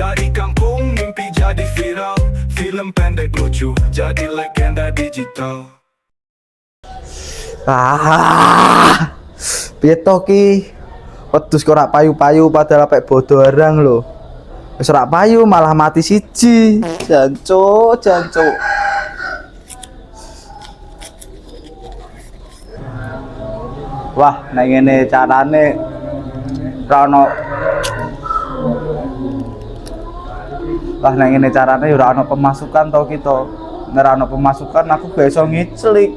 Dari kampung mimpi jadi viral Film pendek lucu jadi legenda digital Ah, piye to ki? Wedhus kok ora payu-payu padahal apik bodo arang lho. Wis payu malah mati siji. Jancu, jancu. Wah, nek ngene carane ora ono Wah, nek ngene carane ya ora ono pemasukan to kita. Nek ono pemasukan aku gak iso ngiclik.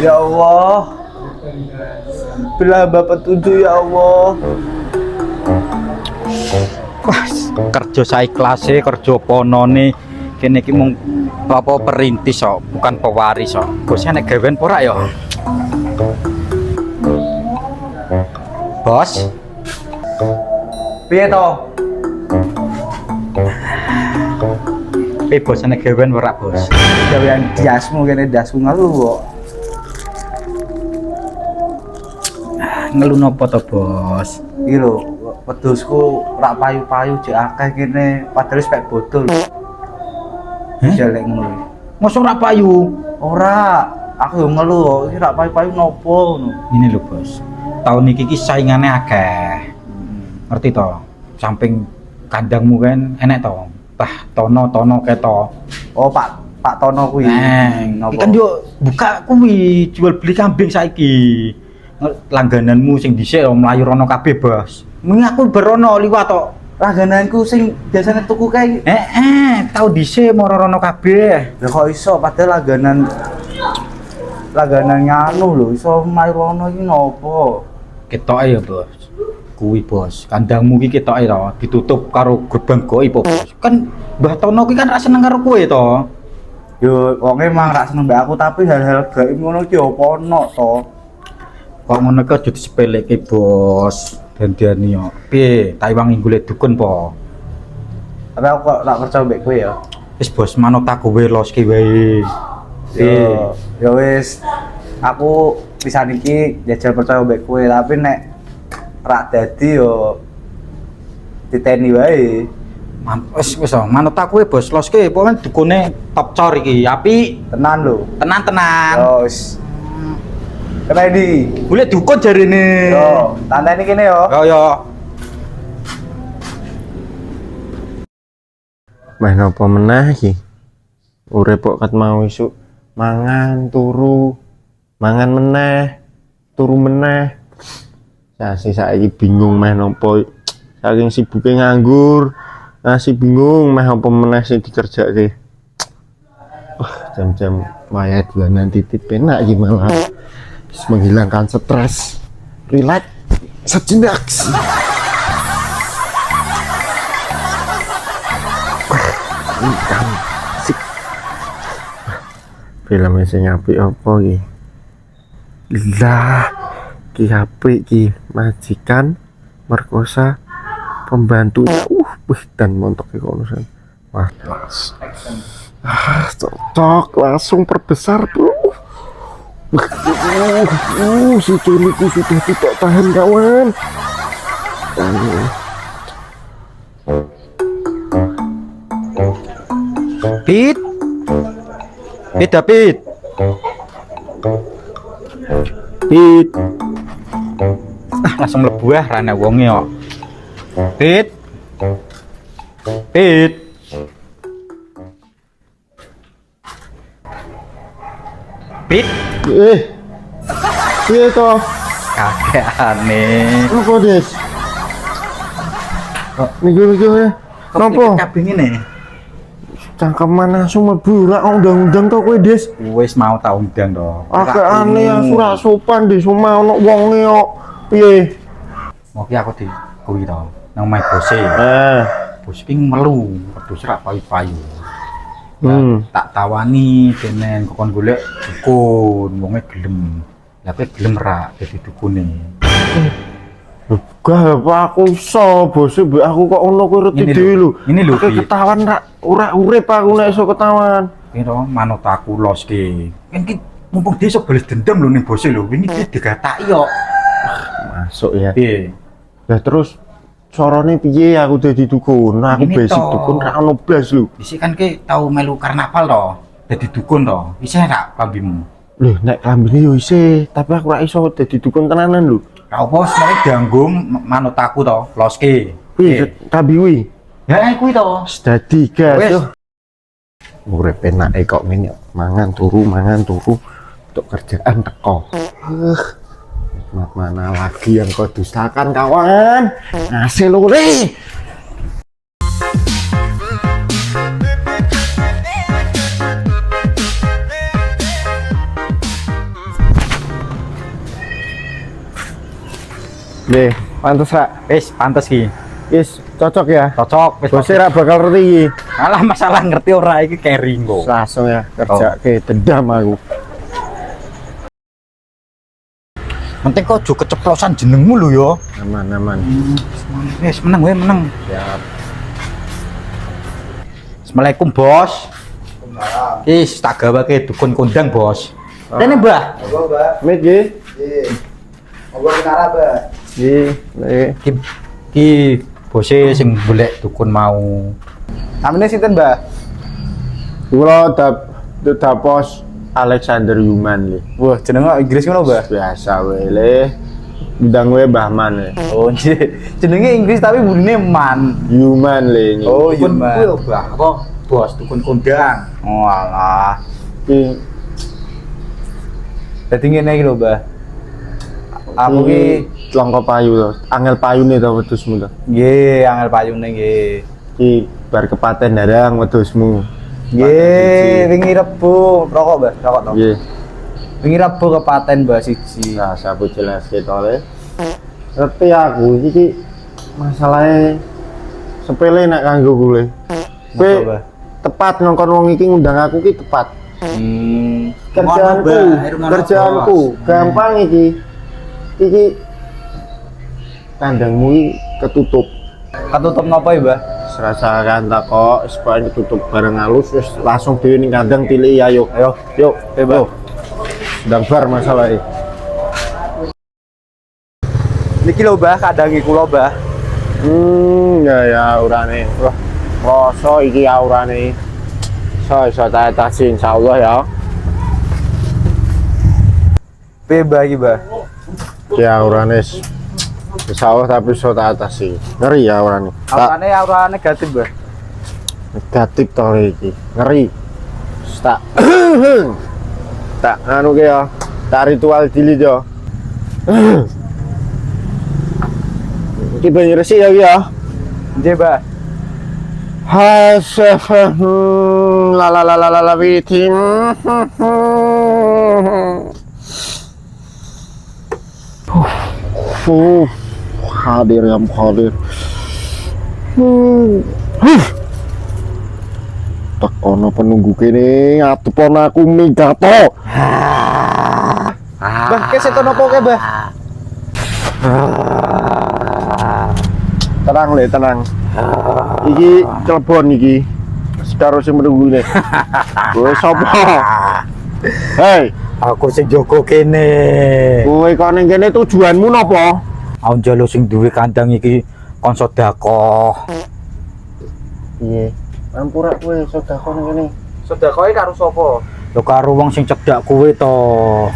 Ya Allah Bila hamba petunjuk ya Allah Wah, kerja saya kelasnya, kerja ponone kene iki mung apa perintis kok, bukan pewaris kok. Bosnya nek gawean ora ya? Bos, Piye to? eh bosnya nek gawean ora, Bos? Gawean diasmu kene dasmu ngalu kok Ngelu nopo to, Bos? Iki lho wedhusku rak payu-payu jek akeh kene padahal wis pek bodol Heh? Jelek ngono Mosok ora payu. Ora, aku yo ngeluh kok iki rak payu-payu nopo ngono Ini lho, Bos. Tahun iki ki saingane akeh. Ngerti to? Samping kandangmu kan enek to. Tah tono-tono keto. Oh Pak Pak Tono kuwi iki kan yo buka kuwi jual beli kambing saiki. Langgananmu sing dhisik yo mlayu rono kabeh, Bos. Mending aku berono liwat tok. Langgananku sing biasanya tuku kae Eh, eh, tau dhisik moro rono kabeh. Ya kok iso padahal langganan langganan nganu lho iso mlayu rono iki nopo? Ketoke ya, Bos. Kuwi, Bos. Kandangmu iki ketoke to, ditutup karo gerbang goib, Bos. Kan Mbah Tono ki kan ra seneng karo kowe to. Yo wong emang rak seneng mbak aku tapi hal-hal gaib ngono iki opo ono to? Kok ngono ki aja disepeleke, Bos. Dandiani yo. Piye, taiwangi golek dukun po? Tapi aku kok rak percaya mbek kowe ya. Wis bos manut aku wae los ki wae. Yo, yo wis aku pisan iki jajal percaya mbek kowe tapi nek rak dadi yo titeni wae. Wis wis oh, manut aku wae bos los ki pokoke dukune top cor iki. Api Tenan lho. tenan-tenan. Yo wis. Ready. Golek dukun jarine. Yo, tanteni kene yo. Yo yo. Meh napa meneh iki? Urip kok kat mau isuk mangan turu, mangan meneh, turu meneh. Sasi saiki bingung meh napa saking sibuke nganggur. Nasi bingung meh apa meneh sing dikerjake. Wah, jam-jam wayah dolanan titip enak. Bisa menghilangkan stres. Relax sejenak. Ikan sik. Film sing apik apa iki? Lah, ki apik ki majikan merkosa pembantunya. Uh, wih dan montok iki kono sen. Wah, las. Ah, cocok langsung perbesar, Bro. Uh, uh, si culiku sudah tidak tahan kawan. Uh, Pit. Pit David. Pit. Ah, langsung mlebu ah rane wonge kok. Pit. Pit. Pit. eh, iya toh. Kagakane. Apa des? Niku niku ya. Napa? Kabeh ngene. Cangkeman langsung mlebu ora undang-undang to kowe des. Wis mau tak undang to. Akeh aneh ya ora sopan des omah ono wonge kok. Piye? Mau ki aku di kuwi to. Nang mai bose. Eh, Bos ping melu, wedhus ra payu-payu. hmm. tak tawani kenen kokon golek dukun wonge gelem lah kowe gelem ra dadi dukune Gak apa aku iso, bos mbek aku kok ono kowe reti Ini dhewe lho. ini lho, ketahuan ra ora urip aku nek iso ketahuan. kira manut aku los ki kan ki mumpung dia iso bales dendam lho ning bose lho ini dia digataki yo Masuk ya. piye Lah terus Sorone piye aku dadi dukun? Nah, aku Ini basic toh. dukun ra ono blas lho. Isi kan ke tau melu karnaval to. Dadi dukun to. Bisa ra klambimu? Lho, nek klambine yo isih, tapi aku ra iso dadi dukun tenanan lho. Ra opo sebenarnya dianggo manut aku to, loske. Kuwi klambi kuwi. Ya kuwi to. Wis dadi gas Wis. yo. Urip enake kok ngene, mangan turu, mangan turu. Untuk kerjaan teko. Uh, nikmat mana lagi yang kau dustakan kawan? Ngasih lu re. Deh, pantes ra. Wis pantes ki. Wis cocok ya. Cocok wis. Ra bakal ngerti iki. Alah masalah ngerti ora iki kering kok. Langsung ya kerja ke dendam aku. Penting kok juga keceplosan jenengmu lho yo. Aman aman. Wis menang we menang. Siap. Assalamualaikum bos. Is tak gawe ke dukun kondang bos. Rene mbah. Monggo, Mbak. Mit. Nggih. Monggo kenara, Mbak. Ki. Nek Ki ki bose sing golek dukun mau. Namanya sinten, Mbak? kula dap dapos Alexander Yuman le. Wah, jenenge Inggris ngono, Mbak. Biasa wae le. Bidang we Bahman le. Oh, nggih. Jenenge Inggris tapi bunine man. Yuman le. Oh, Yuman. kuwi lho, Mbah. Apa bos dukun kondang. Oh, alah. Ki Dadi ngene iki lho, Mbak. Aku ki longko payu to. Angel payune to wedhusmu to. nggih angel payune nggih. Ki bar kepaten darang wedhusmu. Nggih, wingi Rebo, rokok, Mbak, rokok to. Nggih. Wingi Rebo kepaten Mbak siji. Nah, sabu jelas gitu le. Ngerti aku iki masalahnya sepele nek kanggo gue. Kowe tepat ngongkon wong iki ngundang aku ki tepat. Hmm. Kerjaanku, kerjaanku bos? gampang iki. Iki kandangmu iki ketutup. Katutup napa ya, Mbak? Serasa kan tak kok supaya ketutup bareng halus wis langsung dhewe ning kandang pilih ayo. Ayo, Yuk, Mbak. Sedang bar masalahnya. Niki lho, Mbak, kadangi kula, Mbak. Hmm, ya ya aurane. Wah, rasa iki aurane. So iso tak atasi insyaallah ya. Piye, Mbak iki, Mbak? Ki aurane s- insyaallah tapi iso tak atasi. Ngeri ya aurane. Tak Aurane aura negatif, Mbak. negatif to iki. Ngeri. Tak tak anu ke ya. Tak ritual dili yo. Iki banyu resik ya ya. Nggih, Mbak. Hasafah la la la la la la bitim. hadir yang hadir. Huh. Tak ono penunggu kene ngatepon aku migato. Mbak, ke seto nopo ke, Mbak? Tenang le, tenang. Iki telepon iki. Sekaro sing menunggu ne. Kowe sapa? Hei, Aku sing jogo kene. kowe kok ning kene tujuanmu napa? Aku njaluk sing duwe kandang iki kon sedekah. Piye? Ampura kowe sedekah ning kene. Sedakoe karo sapa? Lho karo wong sing cedak kuwe to.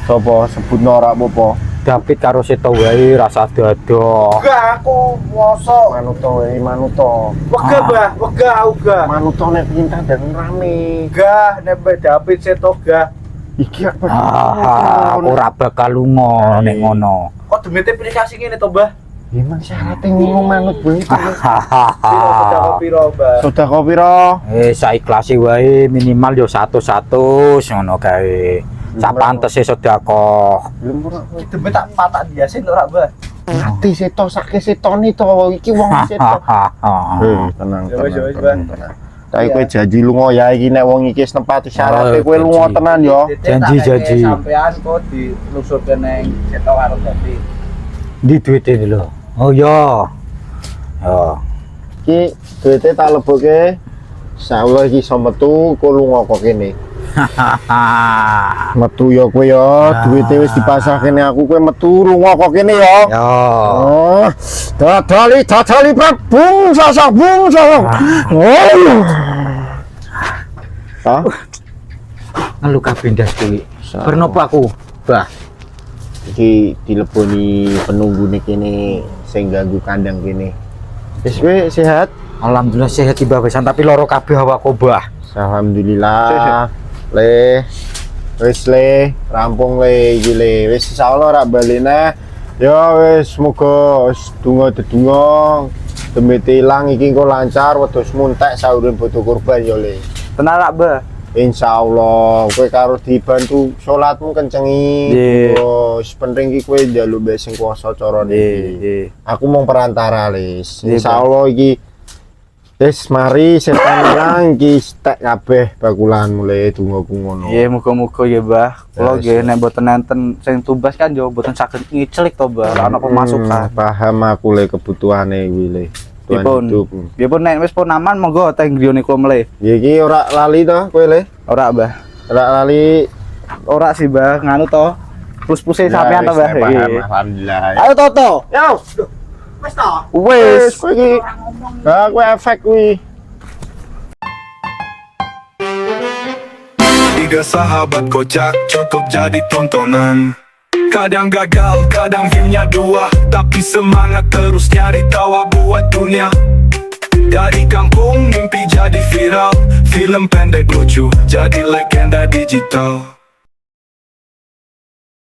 Sapa sebutno ora apa-apa. David karo Seto wae rasa dadah. Enggak, aku mosok. Manuto wae manuto. Wega, Mbak, wega, uga. Manuto nek pengin kandang rame. Gah, nek Mbak David seto gah. Iki apa? Ah, ora bakal lunga nek ngono. Kok demete aplikasi ngene to, Mbah? Emang syaratnya ngomong manut banget. Piro Hahaha. sedako piro, Mbak? Sedekah piro? Eh, saikhlasi wae minimal yo satu-satu ngono kae. Sak pantese sedekah. Demete tak patak biasin ora, Mbah? Mati seto sakit setoni to iki wong seto. Hahaha. Eh, tenang, ya tenang, tenang, tenang. Tapi kowe janji lunga ya iki nek wong iki wis nempati syarat Oh, kowe lunga tenan yo. Janji, janji. Sampean kok dilusurke neng seto karo David. Di duite lho. Oh iya. Yo. Iki duite tak leboke. Insyaallah iki iso metu kowe lunga kok kene. Metu yo kowe yo, duwite wis dipasah kene aku kowe metu lunga kok kene yo. Yo. Oh, dadali dadali bung sasak bung sasak. Oh. Ah, Ngelu kabeh ndas kuwi. Bernopo aku? Bah. iki dileboni penunggune kene sing ganggu kandang kene. Wis kowe sehat? Alhamdulillah sehat tiba besan tapi loro kabeh awakku, Bah. Alhamdulillah. Le. Wis le, rampung le iki le. Wis insyaallah rak balene. Ya wis semoga wis donga dedonga. Demite ilang iki engko lancar wedhus muntek sauren foto kurban ya le. Tenan rak, Bah. Insyaallah kowe karo dibantu salatmu kencengi. Wis penting iki kowe njaluk mbek sing kuasa cara Nggih, niki. nggih. Aku mau perantara lis. Nggih, Insyaallah iki Wis mari setan ilang iki stek kabeh bakulan mulai dongaku ngono. Iya, muga-muga ya, Bah. Kula Ya, nggih siap. nek mboten nenten sing tumbas kan yo mboten saged ngicelik to, Bah. Ora ana pemasukan. Hmm, paham aku le kebutuhane kuwi le. Dipun. hidup. Ya pun nek wis pun aman monggo teng griyane kula mele. Ya iki ora lali to kowe le? Ora, Bah. Ora lali. Ora sih, Bah. Nganu to. Plus-pluse sampean to, Bah. Ya, paham. Alhamdulillah. Ayo Toto. Yo, Wes. wis kowe iki. Kowe efek kuwi. Tiga sahabat kocak cukup jadi tontonan Kadang gagal, kadang hanya dua Tapi semangat terus nyari tawa buat dunia Dari kampung mimpi jadi viral Film pendek lucu jadi legenda digital